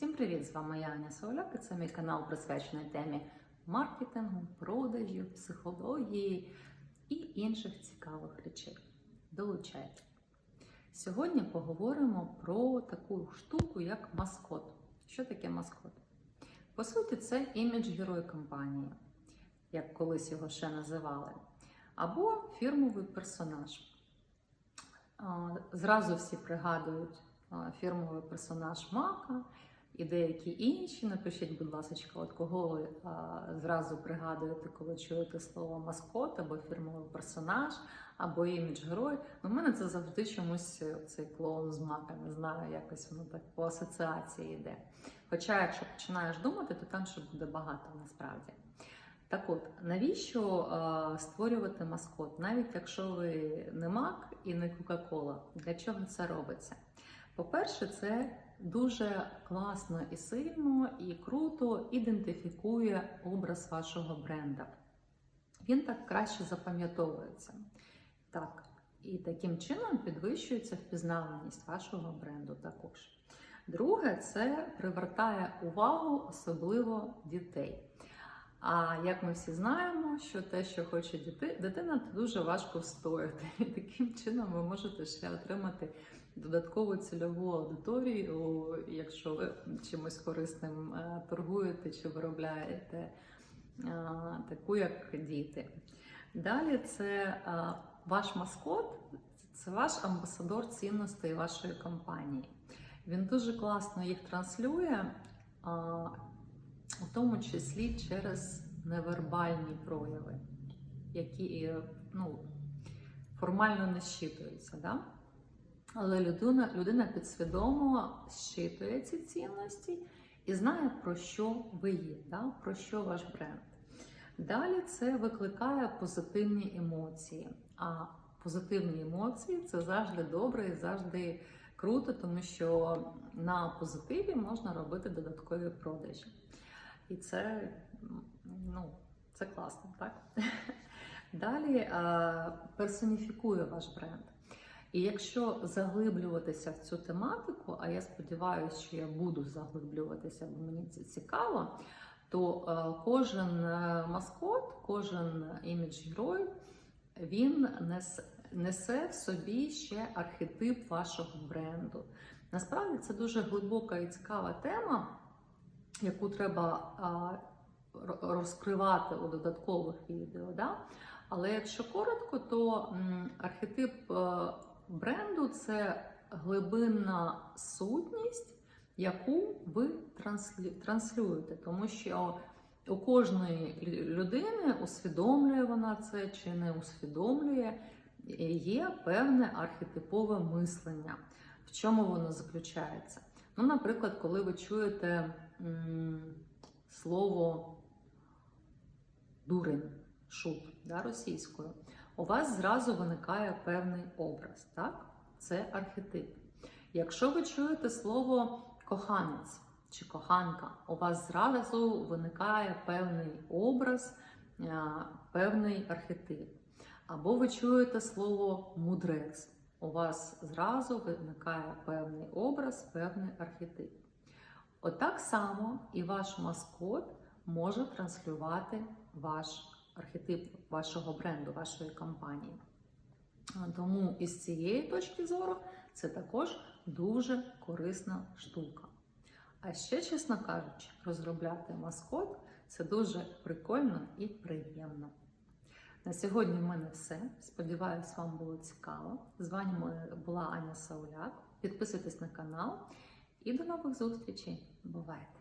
Всім привіт! З вами я Аня Сауляк і це мій канал присвячений темі маркетингу, продажів, психології і інших цікавих речей. Долучайте! Сьогодні поговоримо про таку штуку, як маскот. Що таке маскот? По суті, це імідж герой компанії, як колись його ще називали, або фірмовий персонаж. Зразу всі пригадують фірмовий персонаж Мака і деякі інші. Напишіть, будь ласка, от кого ви а, зразу пригадуєте, коли чуєте слово маскот або фірмовий персонаж, або імідж герой. Ну, в мене це завжди чомусь е, цей клоун з мака, не знаю, якось воно так по асоціації йде. Хоча, якщо починаєш думати, то там ще буде багато насправді. Так от, навіщо е, створювати маскот, навіть якщо ви не мак і не Кока-Кола? Для чого це робиться? По-перше, це дуже класно і сильно і круто ідентифікує образ вашого бренда. Він так краще запам'ятовується. Так, і таким чином підвищується впізнаваність вашого бренду також. Друге, це привертає увагу особливо дітей. А як ми всі знаємо, що те, що хоче дитина, то дуже важко встояти. І таким чином ви можете ще отримати додаткову цільову аудиторію, якщо ви чимось корисним е, торгуєте чи виробляєте е, таку, як діти. Далі це е, ваш маскот, це ваш амбасадор цінностей вашої компанії. Він дуже класно їх транслює у тому числі через невербальні прояви, які ну, формально не щитуються. Да? Але людина, людина підсвідомо щитує ці цінності і знає, про що ви є, да? про що ваш бренд. Далі це викликає позитивні емоції. А позитивні емоції це завжди добре і завжди круто, тому що на позитиві можна робити додаткові продажі. І це ну, це класно, так? Далі персоніфікує ваш бренд. І якщо заглиблюватися в цю тематику, а я сподіваюся, що я буду заглиблюватися, бо мені це цікаво, то е, кожен е, маскот, кожен імідж герой, він несе, в собі ще архетип вашого бренду. Насправді це дуже глибока і цікава тема яку треба а, розкривати у додаткових відео. Да? Але якщо коротко, то архетип бренду це глибинна сутність, яку ви транслю, транслюєте, тому що у кожної людини усвідомлює вона це чи не усвідомлює, є певне архетипове мислення. В чому воно заключається? Ну, наприклад, коли ви чуєте слово дурень, шут да, російською, у вас зразу виникає певний образ. так? Це архетип. Якщо ви чуєте слово коханець чи коханка, у вас зразу виникає певний образ, певний архетип. Або ви чуєте слово мудрець, у вас зразу виникає певний образ, певний архетип. Отак само і ваш маскот може транслювати ваш архетип вашого бренду, вашої компанії. Тому із цієї точки зору це також дуже корисна штука. А ще, чесно кажучи, розробляти маскот це дуже прикольно і приємно. На сьогодні в мене все. Сподіваюсь, вам було цікаво. З вами була Аня Сауляк. Підписуйтесь на канал і до нових зустрічей! Бувайте!